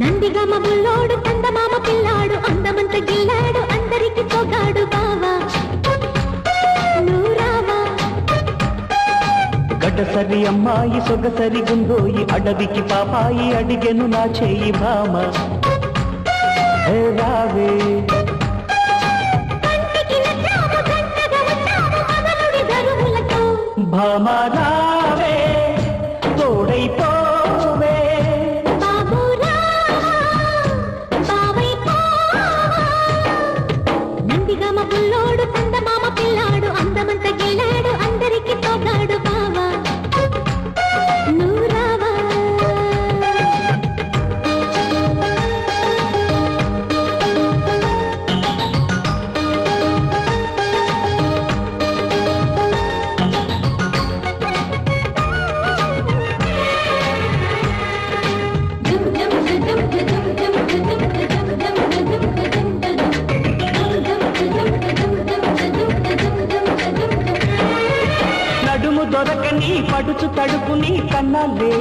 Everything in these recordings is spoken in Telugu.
నందిగమ బుల్లోడు చందమామ పిల్లాడు అందమంత గిల్లాడు అందరికి పొగాడు బావా. నూరావా. గడ్డసరి అమ్మాయి సొగసరి గుండోయి అడవికి పాపాయి అడిగెను నా చేయి భామ. హే రావే. భామ రావే. తోడైపోవే నడుము దొరకని పడుచు తడుపుని కన్నాలే.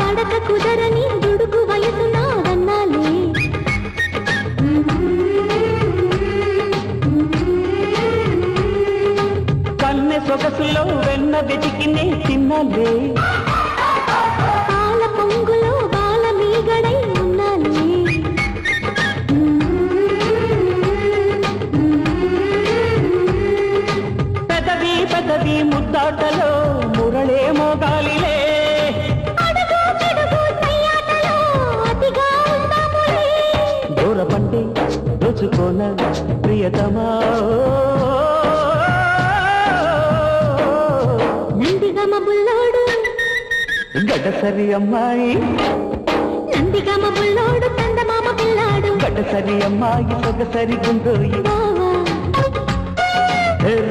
పడక కుదరని దుడుకు వయసు నాదన్నాలే. కన్నె సొగసులో వెన్న వెతికినే తిన్నాలే. పాల పొంగులో బాల మీగడై ముద్దాటలో మురళే మోగాలిలే అడుగు చెడుగు సయ్యాటలో అతిగా ఉందాములే. దూర పండి దోచుకోన ప్రియతమా గడ్డసరి అమ్మాయి. నందిగమ బుల్లోడు చందమామ పిల్లాడు. గడ్డసరి అమ్మాయి సొగసరి గుండోయి.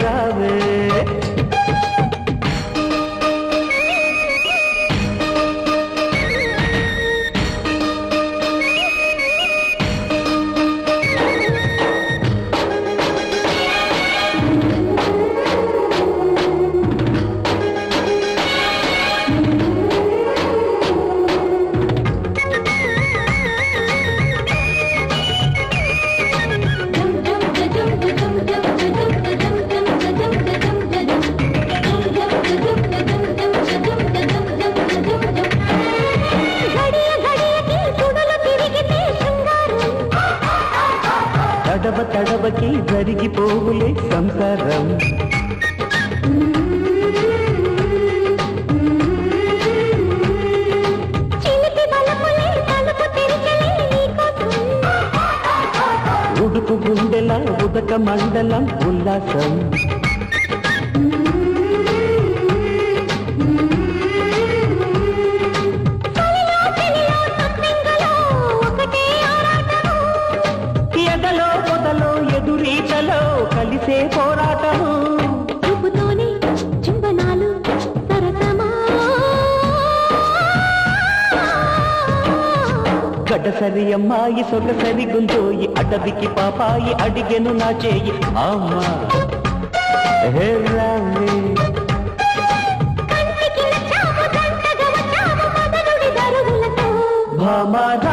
రావే. తడవ తడవకి జరిగిపోవులే సంసారం. ఉడుకు గుండెల ఉదక మండలం ఉల్లాసం. గడసరి అమ్మాయి సొగ సరి గుంజోయి అడవికి పాపాయి అడిగెను నా చేయి. అమ్మా! హే రావే భామరా!